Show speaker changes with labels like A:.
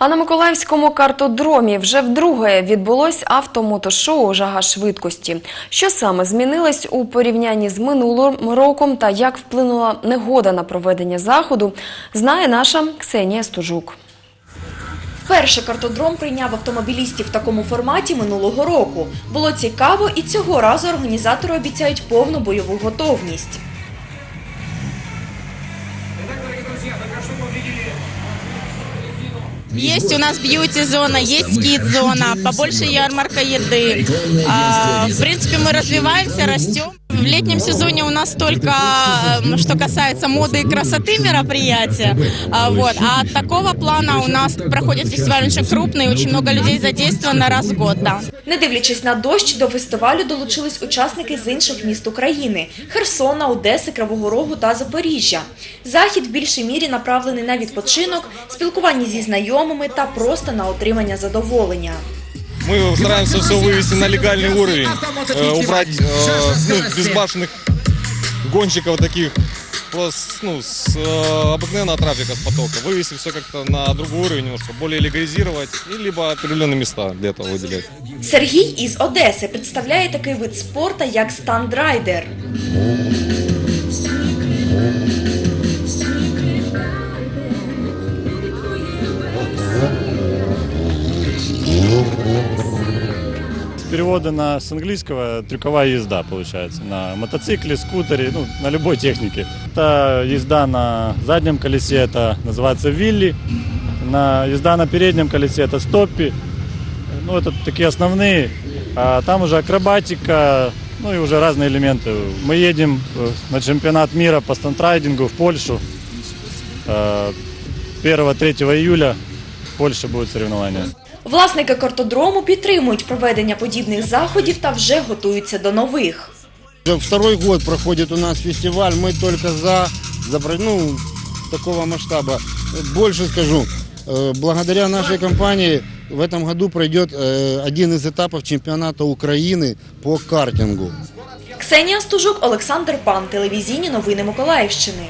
A: А на Миколаївському картодромі вже вдруге відбулось автомотошоу Жага швидкості. Що саме змінилось у порівнянні з минулим роком та як вплинула негода на проведення заходу, знає наша Ксенія Стужук.
B: Вперше картодром прийняв автомобілістів в такому форматі минулого року. Було цікаво, і цього разу організатори обіцяють повну бойову готовність.
C: Есть у нас бьюти-зона, есть скид-зона, побольше ярмарка еды. В принципе, мы развиваемся, растем В летнем сезоне у нас только, э, что касается моды и красоты мероприятия. А, вот. а такого плана у нас проходит фестиваль очень крупный, очень много людей задействовано раз в год. Да.
B: Не дивлячись на дощ, до фестивалю долучились учасники з інших міст України – Херсона, Одеси, Кривого Рогу та Запоріжжя. Захід в більшій мірі направлений на відпочинок, спілкування зі знайомими та просто на отримання задоволення.
D: Мы стараемся все вывести на легальный уровень, э, убрать э, ну, безбашенных гонщиков таких просто, ну, с э, обыкновенного трафика, с потока, вывести все как-то на другой уровень, немножко более легализировать, и либо определенные места для этого выделять.
B: Сергій із Одеси представляє такий вид спорту, як стандрайдер.
E: Перевода на, с английского трюковая езда получается. На мотоцикле, скутере, ну, на любой технике. Это езда на заднем колесе, это называется вилли. На, езда на переднем колесе это стоппи. Ну, это такие основные. А там уже акробатика, ну и уже разные элементы. Мы едем э, на чемпионат мира по стандрайдингу в Польшу. Э, 1-3 июля в Польше будут соревнования.
B: Власники картодрому підтримують проведення подібних заходів та вже готуються до нових.
F: Уже второй год проходит у нас фестиваль, мы только за, за про- ну, такого масштаба. Больше скажу, э, благодаря нашей компании в этом году пройдет э, один из этапов чемпионата Украины по картингу.
B: Ксенія Стужук, Олександр Пан, телевізійні новини Миколаївщини.